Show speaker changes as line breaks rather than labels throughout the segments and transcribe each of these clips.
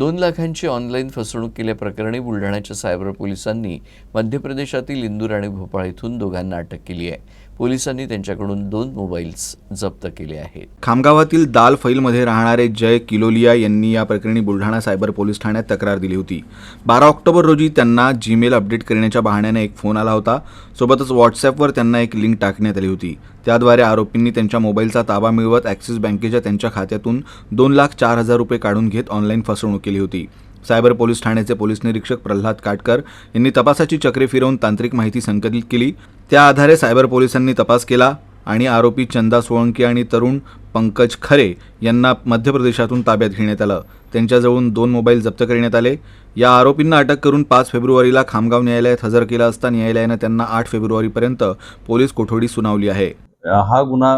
दोन लाखांची ऑनलाईन फसवणूक केल्याप्रकरणी बुलढाण्याच्या सायबर पोलिसांनी मध्य प्रदेशातील इंदूर आणि भोपाळ इथून दोघांना अटक केली आहे. पोलिसांनी त्यांच्याकडून दोन मोबाईल्स जप्त केले आहेत.
खामगावातील दाल फैलमध्ये राहणारे जय किलोलिया यांनी या प्रकरणी बुलढाणा सायबर पोलीस ठाण्यात तक्रार दिली होती. बारा ऑक्टोबर रोजी त्यांना जीमेल अपडेट करण्याच्या बहाण्याने एक फोन आला होता. सोबतच व्हॉट्सॲपवर त्यांना एक लिंक टाकण्यात आली होती. त्याद्वारे आरोपींनी त्यांच्या मोबाईलचा ताबा मिळवत ॲक्सिस बँकेच्या त्यांच्या खात्यातून दोन लाख चार हजार रुपये काढून घेत ऑनलाईन फसवणूक केली होती. सायबर पोलीस ठाण्याचे पोलीस निरीक्षक प्रल्हाद काटकर यांनी तपासाची चक्रे फिरवून तांत्रिक माहिती संकलित केली. त्या आधारे सायबर पोलिसांनी तपास केला आणि आरोपी चंदा सोळंकी आणि तरुण पंकज खरे यांना मध्य प्रदेशातून ताब्यात घेण्यात आलं. त्यांच्याजवळून दोन मोबाईल जप्त करण्यात आले. या आरोपींना अटक करून पाच फेब्रुवारीला खामगाव न्यायालयात हजर केला असता न्यायालयानं त्यांना आठ फेब्रुवारीपर्यंत पोलीस कोठडी सुनावली आहे.
हा गुन्हा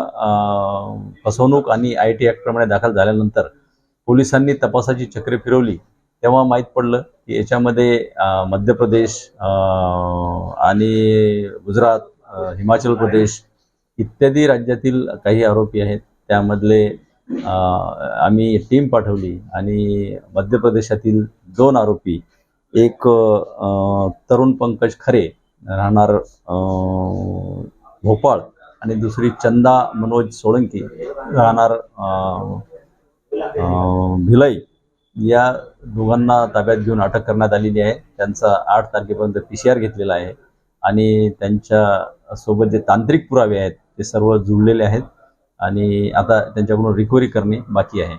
फसवणूक आणि आय टी ॲक्टप्रमाणे दाखल झाल्यानंतर पोलिसांनी तपासाची चक्रे फिरवली तेव्हा माहीत पडलं की याच्यामध्ये मध्य प्रदेश अ, आणि गुजरात हिमाचल प्रदेश इत्यादी राज्यातील काही आरोपी आहेत. त्यामधले आम्ही टीम पाठवली आणि मध्य प्रदेशातील दोन आरोपी एक अ, तरुण पंकज खरे राहणार भोपाळ आणि दुसरी चंदा मनोज सोळंकी राहणार भिलाई या दोघांना ताब्यात घेऊन अटक करण्यात आलेली आहे. त्यांचा आठ तारखेपर्यंत पी सी आर घेतलेला आहे आणि त्यांच्यासोबत जे तांत्रिक पुरावे आहेत ते सर्व जुळलेले आहेत आणि आता त्यांच्याकडून रिकव्हरी करणे बाकी आहे.